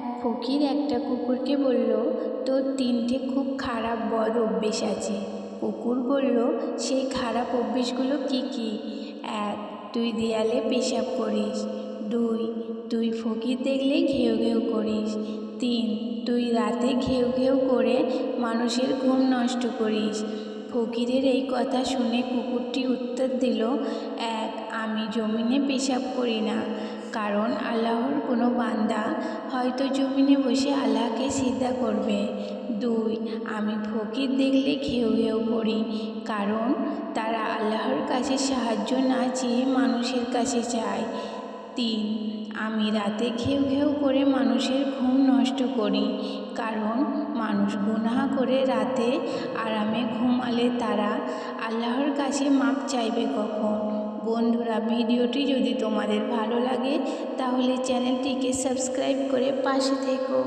এক ফকির একটা কুকুরকে বলল, তোর তিনটে খুব খারাপ বদ অভ্যেস আছে। কুকুর বলল, সেই খারাপ অভ্যেসগুলো কী কী? এক, তুই দেয়ালে পেশাব করিস। দুই, তুই ফকির দেখলে ঘেউ ঘেউ করিস। তিন, তুই রাতে ঘেউ ঘেউ করে মানুষের ঘুম নষ্ট করিস। ফকিরের এই কথা শুনে কুকুরটি উত্তর দিল, এক, আমি জমিনে পেশাব করি না, কারণ আল্লাহর কোনো বান্দা হয়তো জমিনে বসে আল্লাহকে সিদ্ধা করবে। দুই, আমি ফকির দেখলে ঘেউ ঘেউ করি, কারণ তারা আল্লাহর কাছে সাহায্য না চেয়ে মানুষের কাছে চায় তিন, আমি রাতে ঘেউ ঘেউ করে মানুষের ঘুম নষ্ট করি, কারণ মানুষ গুনাহ করে রাতে আরামে ঘুমালে তারা আল্লাহর কাছে মাপ চাইবে কখন? বন্ধুরা ভিডিওটি যদি তোমাদের ভালো লাগে তাহলে চ্যানেলটিকে সাবস্ক্রাইব করে পাশে থেকো।